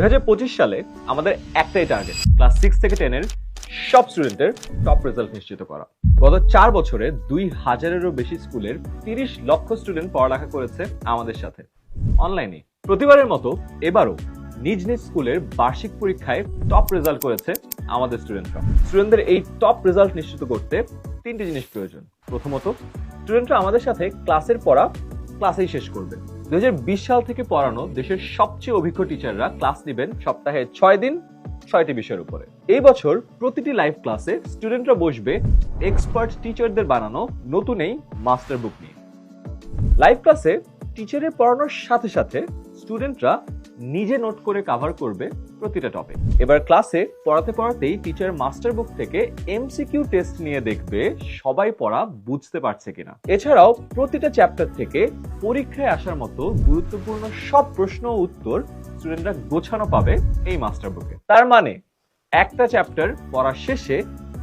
দুই সালে আমাদের একটাই টার্গেট ক্লাস সিক্স থেকে টেনের সব স্টুডেন্টের টপ রেজাল্ট নিশ্চিত করা। গত চার বছরে দুই হাজারেরও বেশি স্কুলের তিরিশ লক্ষ স্টুডেন্ট পড়ালেখা করেছে আমাদের সাথে। অনলাইনে প্রতিবারের মতো এবারও নিজ নিজ স্কুলের বার্ষিক পরীক্ষায় টপ রেজাল্ট করেছে আমাদের স্টুডেন্টরা স্টুডেন্টদের এই টপ রেজাল্ট নিশ্চিত করতে তিনটি জিনিস প্রয়োজন। প্রথমত স্টুডেন্টরা আমাদের সাথে ক্লাসের পড়া ক্লাসেই শেষ করবে। দুই সাল থেকে পড়ানো দেশের সবচেয়ে অভিজ্ঞ টিচাররা ক্লাস নেবেন সপ্তাহে ছয় দিন, ছয়টি বিষয়ের উপরে। এই বছর প্রতিটি লাইভ ক্লাসে স্টুডেন্টরা বসবে এক্সপার্ট টিচারদের বানানো নতুন এই মাস্টার বুক নিয়ে। লাইভ ক্লাসে টিচারের পড়ানোর সাথে সাথে স্টুডেন্টরা নিজে নোট করে কভার করবে প্রতিটা টপিক এবার ক্লাসে পড়াতে পড়াতেই টিচার মাস্টার বুক থেকে এমসিকিউ টেস্ট নিয়ে দেখবে সবাই পড়া বুঝতে পারছে কিনা। এছাড়াও প্রতিটা চ্যাপ্টার থেকে পরীক্ষায় আসার মতো গুরুত্বপূর্ণ সব প্রশ্ন উত্তর স্টুডেন্টরা গোছানো পাবে এই মাস্টার বুকে তার মানে একটা চ্যাপ্টার পড়ার শেষে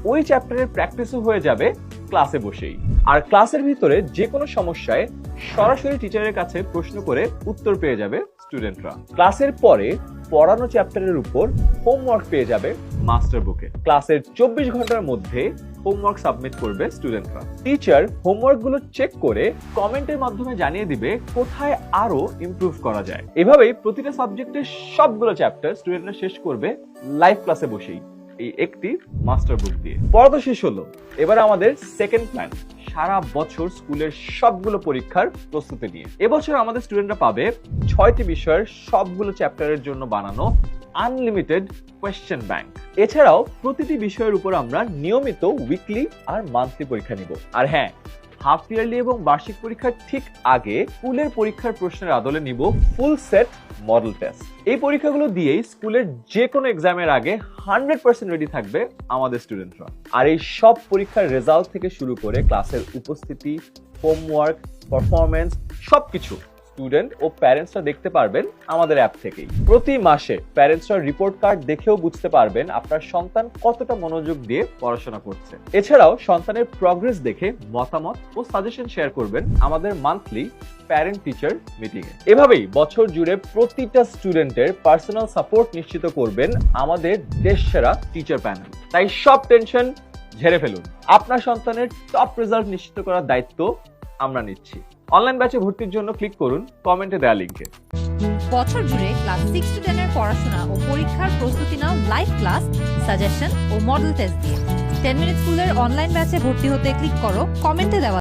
ওই চ্যাপ্টারের প্র্যাকটিসও হয়ে যাবে ক্লাসে বসেই। আর ক্লাসের ভিতরে যে কোনো সমস্যায় সরাসরি টিচারের কাছে প্রশ্ন করে উত্তর পেয়ে যাবে স্টুডেন্টরা ক্লাসের পরে পড়ানো চ্যাপ্টারের উপর হোমওয়ার্ক পেয়ে যাবে মাস্টার বুকে ক্লাসের চব্বিশ ঘণ্টার মধ্যে হোমওয়ার্ক সাবমিট করবে স্টুডেন্টরা টিচার হোমওয়ার্কগুলো চেক করে কমেন্টের মাধ্যমে জানিয়ে দিবে কোথায় আরও ইমপ্রুভ করা যায়। এভাবেই প্রতিটা সাবজেক্টের সবগুলো চ্যাপ্টার স্টুডেন্টরা শেষ করবে লাইভ ক্লাসে বসেই, এই একটি মাস্টার বুক দিয়ে। পড়া তো শেষ হলো। এবার আমাদের সেকেন্ড প্ল্যান সারা বছর স্কুলের সবগুলো পরীক্ষার প্রস্তুতি নিয়ে। এবছর আমাদের স্টুডেন্টরা পাবে ছয়টি বিষয়ের সবগুলো চ্যাপ্টারের জন্য বানানো আনলিমিটেড কোয়েশ্চেন ব্যাংক। এছাড়াও প্রতিটি বিষয়ের উপর আমরা নিয়মিত উইকলি আর মান্থলি পরীক্ষা নিব। আর হ্যাঁ হাফ ইয়ারলি এবং বার্ষিক পরীক্ষার ঠিক আগে স্কুলের পরীক্ষার প্রশ্নের আদলে নিব ফুল সেট মডেল টেস্ট এই পরীক্ষাগুলো দিয়েই স্কুলের যে কোনো এক্সামের আগে হান্ড্রেড পার্সেন্ট রেডি থাকবে আমাদের স্টুডেন্টরা আর এই সব পরীক্ষার রেজাল্ট থেকে শুরু করে ক্লাসের উপস্থিতি হোমওয়ার্ক পারফরমেন্স সবকিছু স্টুডেন্ট ও প্যারেন্টসরা দেখতে পারবেন আমাদের অ্যাপ থেকেই। প্রতি মাসে প্যারেন্টসরা রিপোর্ট কার্ড দেখেও বুঝতে পারবেন আপনার সন্তান কতটা মনোযোগ দিয়ে পড়াশোনা করছে। এছাড়াও সন্তানের প্রগ্রেস দেখে মতামত ও সাজেশন শেয়ার করবেন আমাদের মান্থলি প্যারেন্ট টিচার মিটিং এ। এভাবেই বছর জুড়ে প্রতিটা স্টুডেন্টের পার্সোনাল সাপোর্ট নিশ্চিত করবেন আমাদের দেশ সেরা টিচার প্যানেল তাই সব টেনশন ঝেড়ে ফেলুন। আপনার সন্তানের টপ রেজাল্ট নিশ্চিত করার দায়িত্ব আমরা নিচ্ছি। অনলাইন ব্যাচে ভর্তির জন্য ক্লিক করুন কমেন্টে দেওয়া লিঙ্কে বছর জুড়ে ক্লাস সিক্স টু টেনের পড়াশোনা ও পরীক্ষার প্রস্তুতি নাও লাইভ ক্লাস সাজেশন ও মডেল টেস্ট দিয়ে। টেন মিনিট স্কুলের অনলাইন ব্যাচে ভর্তি হতে ক্লিক করো কমেন্টে দেওয়া